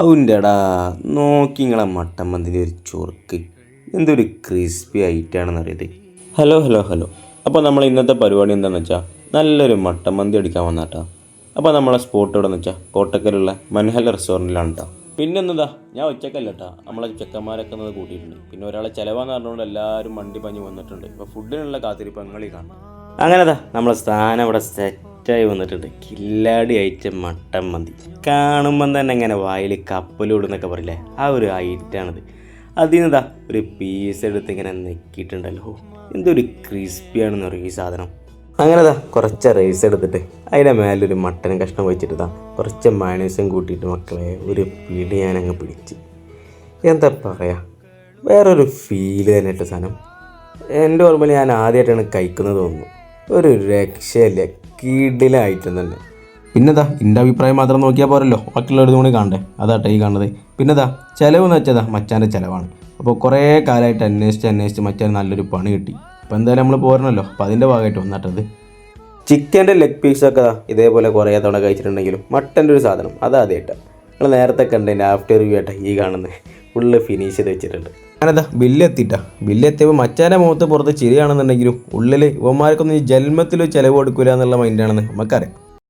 അവന്റെടാ നോക്കി നിങ്ങളെ മട്ടൻ മന്തിന്റെ ഒരു ചൊറുക്ക്. എന്തൊരു ക്രിസ്പി ആയിട്ടാണെന്ന് അറിയത് ഹലോ ഹലോ ഹലോ. അപ്പോൾ നമ്മൾ ഇന്നത്തെ പരിപാടി എന്താണെന്ന് വെച്ചാൽ നല്ലൊരു മട്ടൻ മന്തി അടിക്കാൻ വന്നാട്ടാ. അപ്പോൾ നമ്മളെ സ്പോട്ട് എവിടെ എന്ന് വെച്ചാൽ കോട്ടക്കലുള്ള മൻഹൽ റെസ്റ്റോറന്റിലാണ് കേട്ടോ പിന്നെ എന്നതാ ഞാൻ ഒറ്റക്കല്ല കേട്ടോ നമ്മളെ ചെക്കന്മാരൊക്കെ എന്നത് കൂട്ടിയിട്ടുണ്ട്. പിന്നെ ഒരാളെ ചിലവാന്ന് പറഞ്ഞുകൊണ്ട് എല്ലാവരും മണ്ടി പഞ്ഞ് വന്നിട്ടുണ്ട്. ഇപ്പോൾ ഫുഡിനുള്ള കാത്തിരിപ്പ് ഞങ്ങളീ കാണാം അങ്ങനെതാ നമ്മളെ സ്ഥാനം ഇവിടെ സെറ്റായി വന്നിട്ടുണ്ട്. കില്ലാടി അയച്ച മട്ടൻ മന്തി. കാണുമ്പം തന്നെ ഇങ്ങനെ വായിൽ കപ്പലൂടുന്നൊക്കെ പറയില്ലേ? ആ ഒരു ഐറ്റാണിത്. അതിൽ നിന്നിതാ ഒരു പീസ് എടുത്ത് ഇങ്ങനെ നെക്കിയിട്ടുണ്ടല്ലോ എന്തൊരു ക്രിസ്പിയാണെന്ന് പറയും ഈ സാധനം. അങ്ങനെതാ കുറച്ച് റൈസ് എടുത്തിട്ട് അതിന്റെ മേലൊരു മട്ടൻ കഷ്ണം വെച്ചിട്ട് താ കുറച്ച് മയണീസും കൂട്ടിയിട്ട് മക്കളെ ഒരു പിടി ഞാനങ്ങ് പിടിച്ച്. എന്താ പറയുക വേറൊരു ഫീൽ തന്നെ ഇട്ട സാധനം. എന്റെ ഓർമ്മയിൽ ഞാൻ ആദ്യമായിട്ടാണ് കഴിക്കുന്നത് തോന്നുന്നു. ഒരു രക്ഷയില്ല. കീടിലായിട്ടും തന്നെ പിന്നെതാ എന്റെ അഭിപ്രായം മാത്രം നോക്കിയാൽ പോരല്ലോ. മറ്റുള്ളവരുടെ കൂടി കാണണ്ടേ? അതാട്ടെ ഈ കാണുന്നത്. പിന്നെതാ ചിലവ് എന്ന് വെച്ചതാ മച്ചാന്റെ ചിലവാണ്. അപ്പോൾ കുറേ കാലമായിട്ട് അന്വേഷിച്ച് അന്വേഷിച്ച് മച്ചാൻ നല്ലൊരു പണി കിട്ടി. അപ്പോൾ എന്തായാലും നമ്മൾ പോരണല്ലോ. അപ്പോൾ അതിന്റെ ഭാഗമായിട്ട് വന്നിട്ടത്. ചിക്കന്റെ ലെഗ് പീസൊക്കെ ഇതേപോലെ കുറേ തവണ കഴിച്ചിട്ടുണ്ടെങ്കിലും മട്ടന്റെ ഒരു സാധനം. അതാദ്യമായിട്ടാണ് നിങ്ങൾ നേരത്തെ കണ്ടതിന്റെ ആഫ്റ്റർ റിവ്യൂ ആയിട്ടാ ഈ കാണുന്നത്. ഫുള്ള് ഫിനിഷ് ചെയ്ത് വെച്ചിട്ടുണ്ട്. അങ്ങനെതാ ബില്ല് ബില്ലെത്തിയപ്പോൾ മച്ചാന്റെ മുഖത്ത് പുറത്ത് ചിരിയാണെന്നുണ്ടെങ്കിലും ഉള്ളിൽ ഇവന്മാർക്കൊന്നും ഈ ജന്മത്തിൽ ചിലവ് കൊടുക്കില്ല എന്നുള്ള മൈൻഡാണെന്ന് നമുക്കറിയാം.